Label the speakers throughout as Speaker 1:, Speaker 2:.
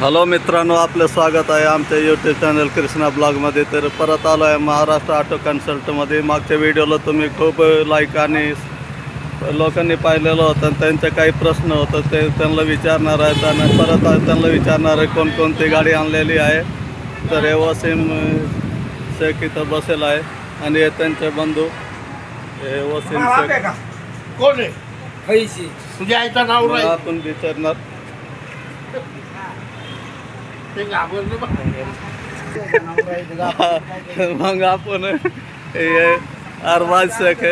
Speaker 1: Hello मित्रांनो आपलं स्वागत आहे आमच्या यूट्यूब चॅनल कृष्णा ब्लॉगमध्ये तर परत आलो आहे महाराष्ट्र ऑटो कन्सल्टमध्ये मागच्या व्हिडिओला तुम्ही खूप लाईक आणि लोकांनी पाहिलेलं होतं आणि त्यांचे काही प्रश्न होतं ते त्यांना विचारणार आहेत आणि परत त्यांना विचारणार आहे कोणकोणती गाडी आणलेली आहे. तर हे वसीम शेख इथं बसेल आहे आणि हे त्यांचे बंधू. हे वसीम शेख.
Speaker 2: कोण आहे?
Speaker 1: आपण विचारणार. मग आपण हे अरबाज शेख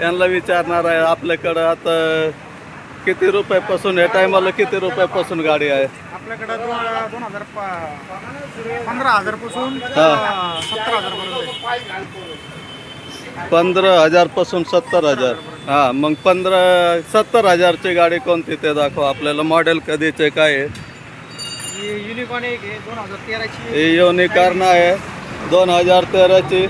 Speaker 1: यांना विचारणार आहे आपल्याकडं आता किती रुपयापासून या टायमाला किती रुपयापासून गाडी आहे?
Speaker 3: आपल्याकडे दोन दोन हजार प- पंधरा हजारपासून
Speaker 1: हा.
Speaker 3: सत्तर हजार
Speaker 1: पंधरा हजारपासून सत्तर हजार. हां मग पंधरा सत्तर हजारची गाडी कोणती ते दाखवा. आपल्याला मॉडेल कधीचे काय आहे?
Speaker 3: ही युनिकॉन एक आहे दोन हजार तेराची
Speaker 1: ही। युनिकॉर्न आहे दोन हजार तेराची.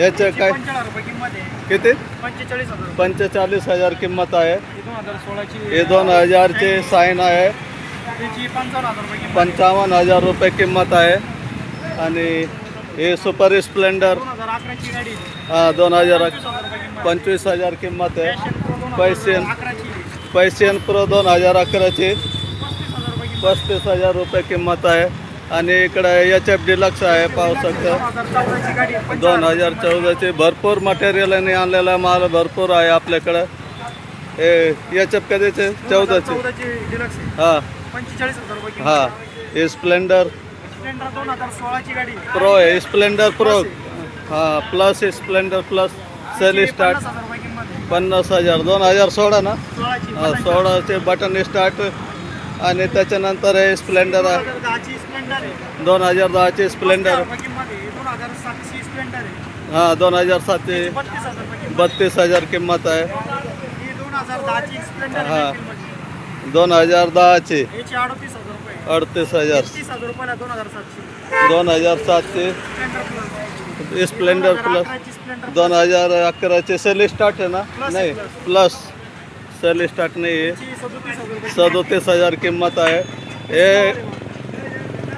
Speaker 1: याचे काय?
Speaker 3: पंचेचाळीस रुपये किंमत आहे.
Speaker 1: किती?
Speaker 3: पंचेचाळीस हजार रुपये.
Speaker 1: पंचेचाळीस हजार किंमत आहे.
Speaker 3: ही दोन हजार सोळाची
Speaker 1: हे दोन हजारची साईन आहे.
Speaker 3: त्याची पंचावन्न हजार रुपये किंमत
Speaker 1: पंचावन्न हजार रुपये किंमत आहे. आणि हे सुपर स्प्लेंडर
Speaker 3: दोन हजार अकराची गाडी आहे.
Speaker 1: हा दोन हजार
Speaker 3: पंचवीस हजार रुपये किंमत
Speaker 1: पंचवीस हजार किंमत आहे.
Speaker 3: Passion Pro दोन हजार
Speaker 1: पैसे
Speaker 3: अकराची आहे.
Speaker 1: पैसियन प्रो दोन हजार अकराची.
Speaker 3: पस्तीस हजार रुपये किंमत
Speaker 1: आहे. आणि इकडं एच एफ डिलक्स आहे पावसाचं
Speaker 3: दोन हजार चौदाची
Speaker 1: भरपूर मटेरियल आणि आणलेला माल भरपूर आहे आपल्याकडं. हे एच एफ कधीचे चौदाचे
Speaker 3: चौदाची.
Speaker 1: हां. हां. हे स्प्लेंडर प्रो आहे स्प्लेंडर प्रो हां plus Splendor Plus self start
Speaker 3: पन्नास हजार.
Speaker 1: दोन हजार सोळा ना? हां सोळाचे बटन स्टार्ट आणि त्याच्यानंतर हे स्प्लेंडर आहे.
Speaker 3: हजार दहाची स्प्लेंडर आहे
Speaker 1: दोन हजार दहाचे स्प्लेंडर.
Speaker 3: रुपये किंमत आहे दोन हजार सातची. स्प्लेंडर आहे
Speaker 1: हां दोन हजार सातशे
Speaker 3: बत्तीस हजार रुपये किंमत
Speaker 1: बत्तीस हजार किंमत आहे.
Speaker 3: ही. दोन हजार दहाची. स्प्लेंडर
Speaker 1: हा.
Speaker 3: आहे किंमत
Speaker 1: दोन हजार दहाचे
Speaker 3: याची अडतीस हजार. रुपये
Speaker 1: अडतीस हजार
Speaker 3: तीस हजार रुपयाला दोन हजार सातशे
Speaker 1: दोन हजार सातशे
Speaker 3: Splendor Plus
Speaker 1: Splendor Plus
Speaker 3: Splendor
Speaker 1: दोन हजार अकराचे सेल स्टार्ट आहे ना? नाही प्लस सेल स्टार्ट नाही आहे
Speaker 3: सदोतीस हजार
Speaker 1: किंमत आहे हे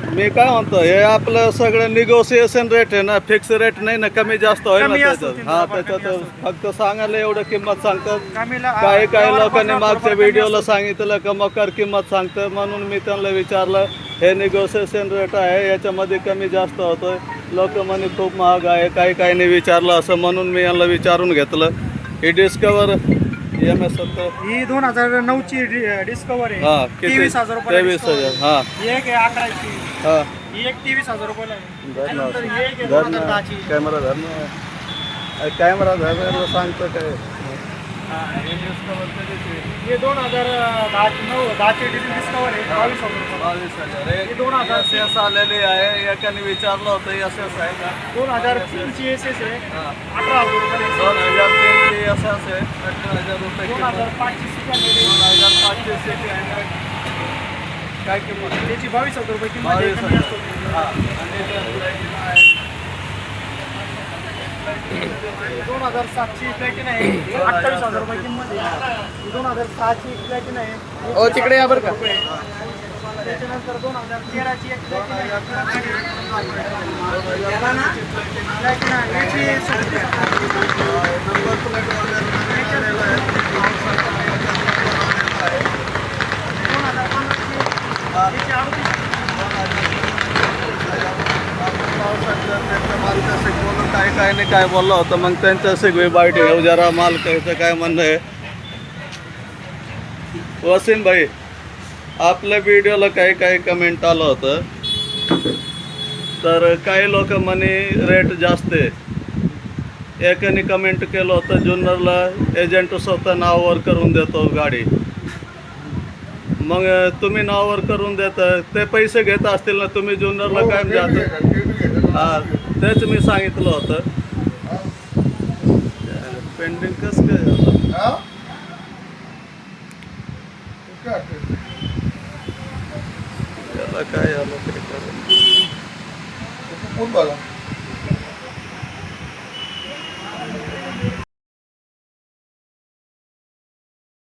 Speaker 1: मी काय म्हणतो हे आपलं सगळं निगोसिएशन रेट आहे ना फिक्स रेट नाही ना कमी जास्त होईल ना त्याच्यात हा त्याच्यात फक्त सांगायला एवढं किंमत सांगतात काही काही लोकांनी मागच्या व्हिडिओला सांगितलं का मकर किंमत सांगतं म्हणून मी त्यांना विचारलं हे निगोसिएशन रेट आहे याच्यामध्ये कमी जास्त होतोय. लोक म्हणे खूप महाग आहे काही काहींनी विचारलं असं म्हणून मी यांना विचारून घेतलं. ही डिस्कवर एम एस.
Speaker 3: ही दोन हजार नऊची डिस्कवर
Speaker 1: हा
Speaker 3: आहे.
Speaker 1: किती?
Speaker 3: तेवीस हजार रुपये
Speaker 1: तेवीस हजार हा
Speaker 3: ही. एक आहे अकराची.
Speaker 1: हा.
Speaker 3: ही एक तेवीस हजार रुपयाला आहे.
Speaker 1: धर ना.
Speaker 3: त्यानंतर ही एक आहे दोन हजार दहाची.
Speaker 1: कॅमेरा धर ना कॅमेरा धर सांगतो काय?
Speaker 3: हे दोन हजार दहाची नऊ दहाची डिस्कवर आहे. बावीस हजार रुपये
Speaker 1: बावीस हजार.
Speaker 3: हे दोन हजार
Speaker 1: एस एस आलेली आहे. एकाने विचारलं होतं एस एस आहे का?
Speaker 3: दोन हजार तीनची एस एस आहे.
Speaker 1: हा.
Speaker 3: अठरा हजार रुपये
Speaker 1: दोन अठरा हजार रुपये
Speaker 3: दोन. हजार
Speaker 1: दोन पाचशे आहे काय किंमत आहे?
Speaker 3: त्याची बावीस हजार रुपये किंमत आहे,
Speaker 1: बावीस
Speaker 3: कमी
Speaker 1: हजार
Speaker 3: असतो.
Speaker 1: हा आणि इथं platinum आहे.
Speaker 3: दोन हजार सातची प्लॅटिन आहे अठ्ठावीस हजार रुपये किंमत आहे दोन हजार सहाची प्लॅटिन आहे
Speaker 4: हो तिकडे या बरं का.
Speaker 3: त्याच्यानंतर दोन हजार तेराची एक
Speaker 1: बोलून काय काय नाही काय बोललं होतं मग त्यांच्याशी सगळी बाईट घेऊ जरा मालकाचं काय म्हणणं आहे वसीम भाई आपल्या व्हिडिओला काही काही कमेंट आलं होतं. तर काही लोक म्हणे रेट जास्त आहे. एकाने कमेंट केलं होतं जुन्नरला एजंट स्वतः नावावर करून देतो गाडी. मग तुम्ही नावावर करून देता ते पैसे घेत असतील ना तुम्ही जुन्नरला काय जाता हा तेच मी सांगितलं होतं. पेंडिंग कस काय? झालं
Speaker 2: हा?
Speaker 1: काय झालं तरी कळलं.
Speaker 2: कोण